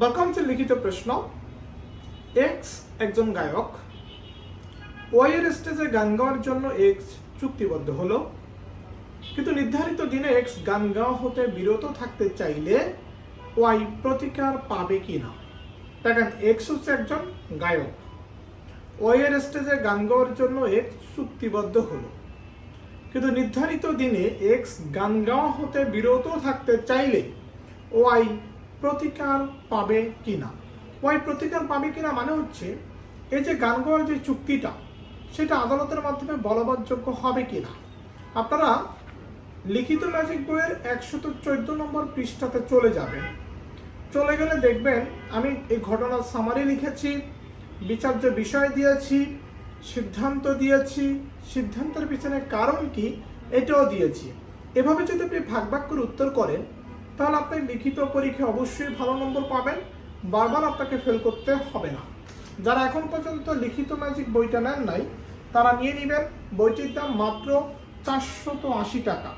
Two লিখিত প্রশ্ন x একজন গায়ক. ওয়াই এর স্টেজে গান গাওয়ার জন্য এক্স চুক্তিবদ্ধ হলো। কিন্তু নির্ধারিত দিনে এক্স গান গাওয়া হতে বিরত থাকতে চাইলে ওয়াই প্রতিকার পাবে কি না? দেখেন এক্স হচ্ছে একজন গায়ক। ওয়াই এর স্টেজে গান গাওয়ার জন্য এক্স চুক্তিবদ্ধ হলো। কিন্তু নির্ধারিত দিনে এক্স গান গাওয়া হতে বিরত থাকতে চাইলে ওয়াই প্রতিকার পাবে কিনা? ওয়াই প্রতিকার পাবে কিনা মানে হচ্ছে, এই যে গান যে চুক্তিটা, সেটা আদালতের মাধ্যমে বলবৎযোগ্য হবে কিনা? আপনারা লিখিত ম্যাজিক বইয়ের একশত চোদ্দ নম্বর পৃষ্ঠাতে চলে যাবেন। চলে গেলে দেখবেন, আমি এই ঘটনার সামারি লিখেছি, বিচার্য বিষয় দিয়েছি, সিদ্ধান্ত দিয়েছি, সিদ্ধান্তের পিছনে কারণ কি, এটাও দিয়েছি। এভাবে যদি আপনি ভাগ ভাগ করে উত্তর করেন তাহলে আপনি লিখিত পরীক্ষায় অবশ্যই ভালো নম্বর পাবেন, বারবার আপনাকে ফেল করতে হবে না। যারা এখন পর্যন্ত লিখিত ম্যাজিক বইটা নেন নাই, তারা নিয়ে নেবেন, বইটির দাম মাত্র চারশত আশি টাকা।